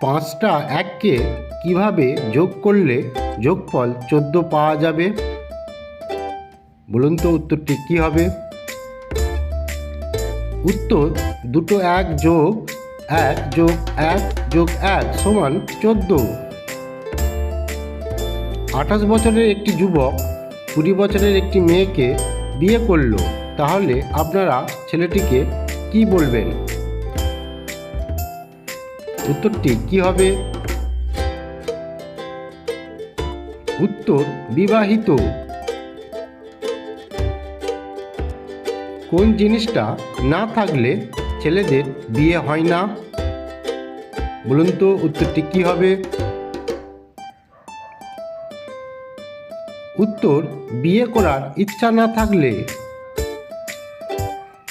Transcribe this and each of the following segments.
পাঁচটা এককে কীভাবে যোগ করলে যোগফল চোদ্দ পাওয়া যাবে? বলুন তো উত্তরটি কি হবে? উত্তর, দুটো এক যোগ এক যোগ এক যোগ এক সমান চোদ্দ। আঠাশ বছরের একটি যুবক কুড়ি বছরের একটি মেয়েকে বিয়ে করল। তাহলে আপনারা ছেলেটিকে কি বলবেন? উত্তরটি কি হবে? উত্তর, বিবাহিত। কোন জিনিসটা না থাকলে ছেলেদের বিয়ে হয় না? বলুন তো উত্তরটি কি হবে? উত্তর, বিয়ে করার ইচ্ছা না থাকলে।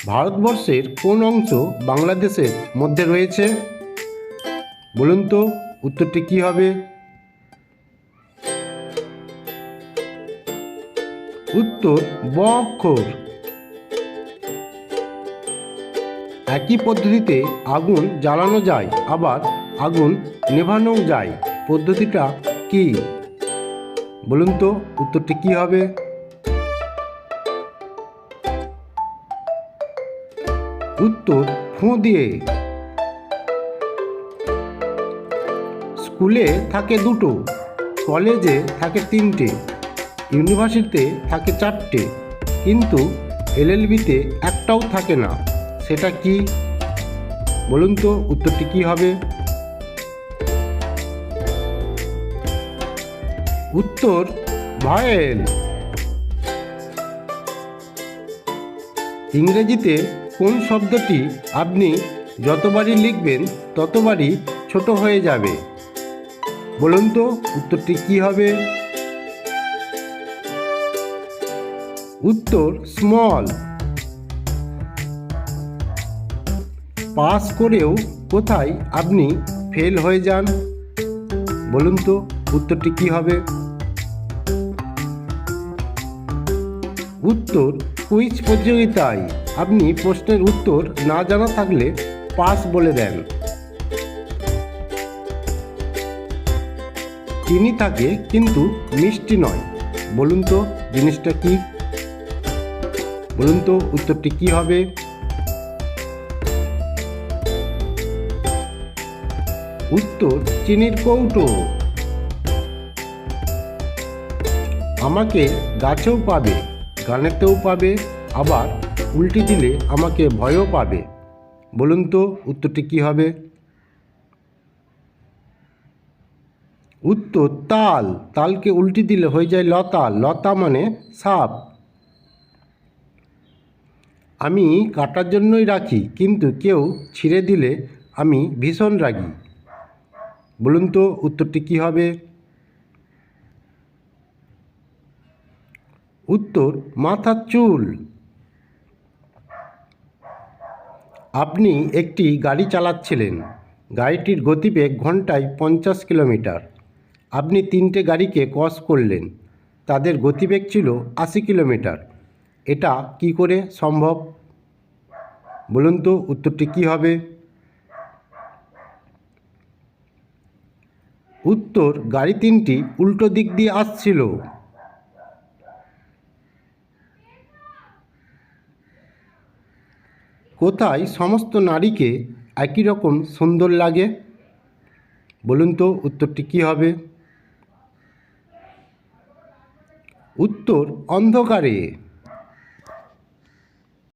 ভারতবর্ষের কোন অংশ বাংলাদেশের মধ্যে রয়েছে? বলুন তো, উত্তরটি কি হবে? উত্তর ব অক্ষর একই পদ্ধতিতে আগুন জ্বালানো যায়, আবার আগুন নেভানো যায়। পদ্ধতিটা কি? বলুন তো, উত্তরটি কি হবে? উত্তর, ফুঁ দিয়ে। স্কুলে থাকে দুটো, কলেজে থাকে তিনটে, ইউনিভার্সিটিতে থাকে চারটে, কিন্তু এলএলবিতে একটাও থাকে না। সেটা কি? বলুন তো উত্তরটি কি হবে? উত্তর, ভয়েল। ইংরেজিতে কোন শব্দটি আপনি যতবারই লিখবেন ততবারই ছোট হয়ে যাবে। বলুন তো, উত্তরটি কি হবে? উত্তর স্মল পাস করেও কোথায় আপনি ফেল হয়ে যান? বলুন তো, উত্তরটি কি হবে? উত্তর কুইজ প্রতিযোগিতায় আপনি প্রশ্নের উত্তর না জানা থাকলে পাস বলে দেন। চিনি থাকে কিন্তু মিষ্টি নয়। বলুন তো, জিনিসটা কি? বলুন তো, উত্তরটি কি হবে? উত্তর, চিনির কৌটো। আমাকে গাছেও পাবে, গানেতেও পাবে, আবার উল্টি দিলে আমাকে ভয়ও পাবে। বলুন তো, উত্তরটি কি হবে? উত্তর, তাল। তালকে উল্টি দিলে হয়ে যায় লতা। লতা মানে সাপ। আমি কাটার জন্যই রাখি, কিন্তু কেউ ছিঁড়ে দিলে আমি ভীষণ রাগি। বলুন তো উত্তরটি কি হবে? উত্তর, মাথার চুল। আপনি একটি গাড়ি চালাচ্ছিলেন। গাড়িটির গতিবেগ ঘন্টায় পঞ্চাশ কিলোমিটার। আপনি তিনটে গাড়িকে ক্রস করলেন। তাদের গতিবেগ ছিল আশি কিলোমিটার। এটা কি করে সম্ভব? বলুন তো উত্তরটি কি হবে? উত্তর, গাড়ি তিনটি উল্টো দিক দিয়ে আসছিল। কোথায় সমস্ত নারীকে একই রকম সুন্দর লাগে? বলুন তো উত্তরটি কী হবে? উত্তর অন্ধকারে।